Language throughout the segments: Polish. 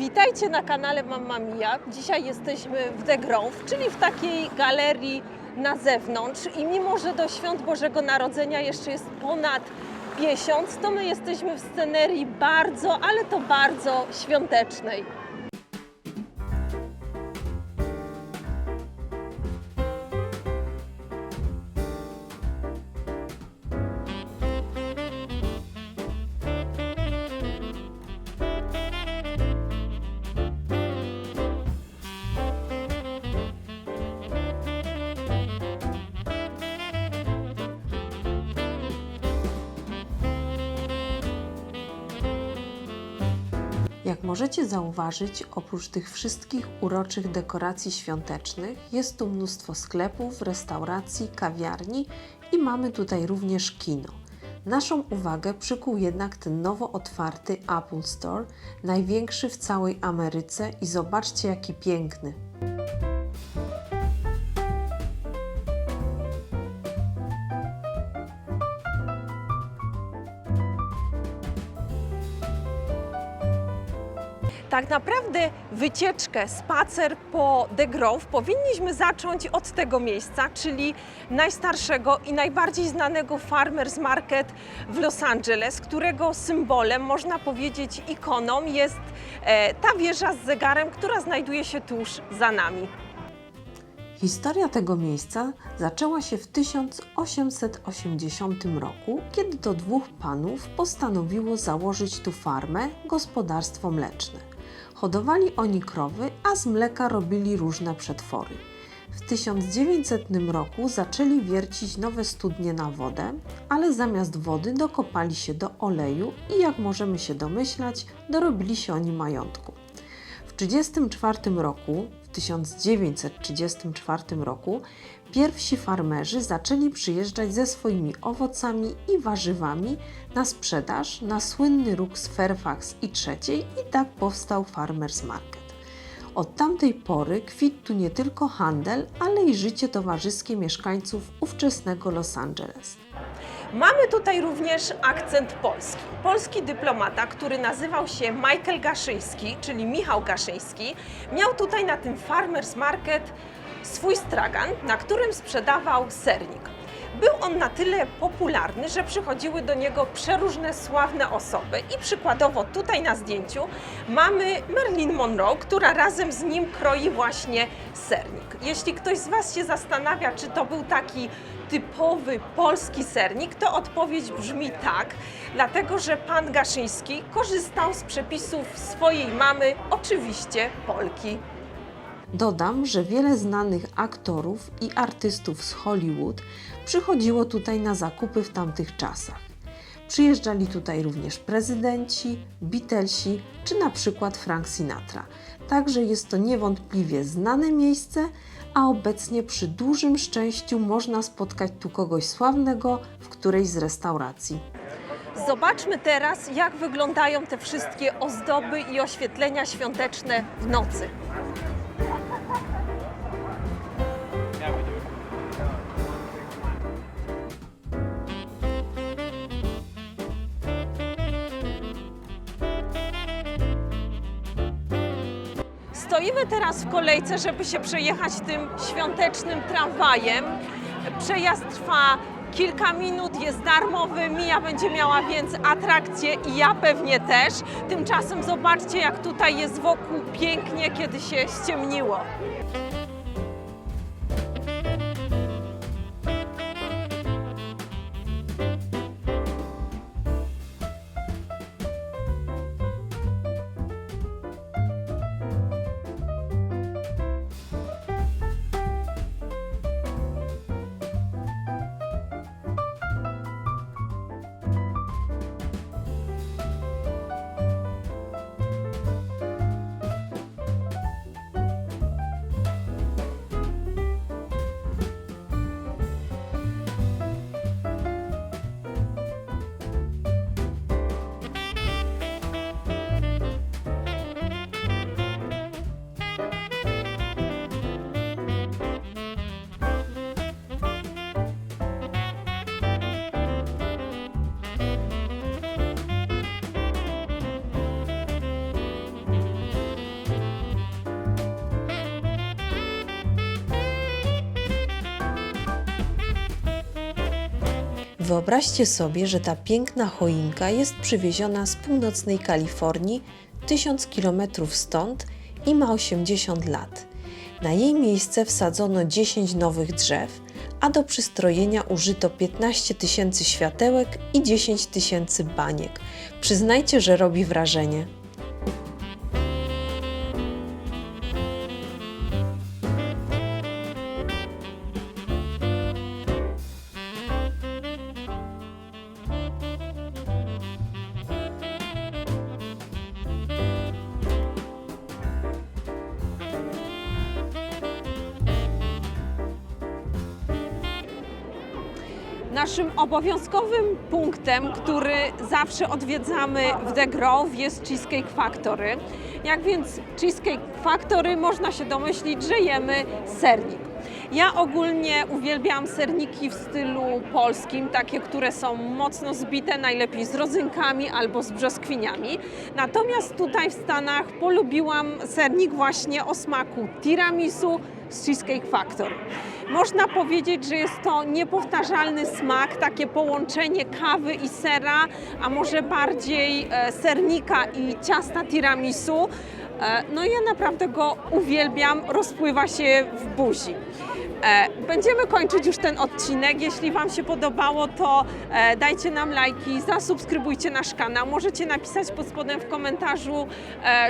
Witajcie na kanale Mamma Mia. Dzisiaj jesteśmy w The Grove, czyli w takiej galerii na zewnątrz i mimo, że do Świąt Bożego Narodzenia jeszcze jest ponad miesiąc, to my jesteśmy w scenerii bardzo, ale to bardzo świątecznej. Jak możecie zauważyć, oprócz tych wszystkich uroczych dekoracji świątecznych, jest tu mnóstwo sklepów, restauracji, kawiarni i mamy tutaj również kino. Naszą uwagę przykuł jednak ten nowo otwarty Apple Store, największy w całej Ameryce i zobaczcie jaki piękny. Tak naprawdę wycieczkę, spacer po The Grove powinniśmy zacząć od tego miejsca, czyli najstarszego i najbardziej znanego Farmers Market w Los Angeles, którego symbolem, można powiedzieć ikoną jest e, ta wieża z zegarem, która znajduje się tuż za nami. Historia tego miejsca zaczęła się w 1880 roku, kiedy to dwóch panów postanowiło założyć tu farmę, gospodarstwo mleczne. Hodowali oni krowy, a z mleka robili różne przetwory. W 1900 roku zaczęli wiercić nowe studnie na wodę, ale zamiast wody dokopali się do oleju i jak możemy się domyślać, dorobili się oni majątku. W 1934 roku, 1934 roku pierwsi farmerzy zaczęli przyjeżdżać ze swoimi owocami i warzywami na sprzedaż na słynny róg z Fairfax i trzeciej i tak powstał Farmers Market. Od tamtej pory kwitł nie tylko handel, ale i życie towarzyskie mieszkańców ówczesnego Los Angeles. Mamy tutaj również akcent polski. Polski dyplomata, który nazywał się Michael Gaszyński, czyli Michał Gaszyński, miał tutaj na tym Farmers Market swój stragan, na którym sprzedawał sernik. Był on na tyle popularny, że przychodziły do niego przeróżne sławne osoby i przykładowo tutaj na zdjęciu mamy Marilyn Monroe, która razem z nim kroi właśnie sernik. Jeśli ktoś z Was się zastanawia, czy to był taki typowy polski sernik, to odpowiedź brzmi tak, dlatego że pan Gaszyński korzystał z przepisów swojej mamy, oczywiście Polki. Dodam, że wiele znanych aktorów i artystów z Hollywood przychodziło tutaj na zakupy w tamtych czasach. Przyjeżdżali tutaj również prezydenci, Beatlesi czy na przykład Frank Sinatra. Także jest to niewątpliwie znane miejsce, a obecnie przy dużym szczęściu można spotkać tu kogoś sławnego w którejś z restauracji. Zobaczmy teraz, jak wyglądają te wszystkie ozdoby i oświetlenia świąteczne w nocy. Stoimy teraz w kolejce, żeby się przejechać tym świątecznym tramwajem. Przejazd trwa kilka minut, jest darmowy, Mija będzie miała więc atrakcje i ja pewnie też. Tymczasem zobaczcie, jak tutaj jest wokół pięknie, kiedy się ściemniło. Wyobraźcie sobie, że ta piękna choinka jest przywieziona z północnej Kalifornii, 1000 km stąd i ma 80 lat. Na jej miejsce wsadzono 10 nowych drzew, a do przystrojenia użyto 15 tysięcy światełek i 10 tysięcy baniek. Przyznajcie, że robi wrażenie. Naszym obowiązkowym punktem, który zawsze odwiedzamy w The Grove jest Cheesecake Factory. Jak więc Cheesecake Factory można się domyślić, że jemy sernik. Ja ogólnie uwielbiam serniki w stylu polskim, takie, które są mocno zbite, najlepiej z rodzynkami albo z brzoskwiniami. Natomiast tutaj w Stanach polubiłam sernik właśnie o smaku tiramisu z Cheesecake Factory. Można powiedzieć, że jest to niepowtarzalny smak, takie połączenie kawy i sera, a może bardziej e, sernika i ciasta tiramisu. E, No ja naprawdę go uwielbiam, rozpływa się w buzi. E, Będziemy kończyć już ten odcinek. Jeśli Wam się podobało, to dajcie nam lajki, zasubskrybujcie nasz kanał. Możecie napisać pod spodem w komentarzu,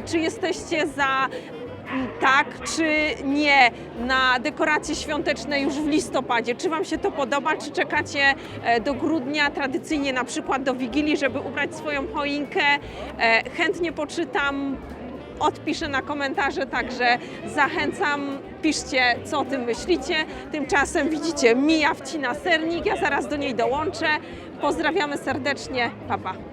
czy jesteście za tak czy nie na dekoracje świąteczne już w listopadzie. Czy Wam się to podoba, czy czekacie e, do grudnia, tradycyjnie na przykład do Wigilii, żeby ubrać swoją choinkę. E, Chętnie poczytam, odpiszę na komentarze, także zachęcam, piszcie co o tym myślicie. Tymczasem widzicie, Mija wcina sernik, ja zaraz do niej dołączę. Pozdrawiamy serdecznie, pa pa.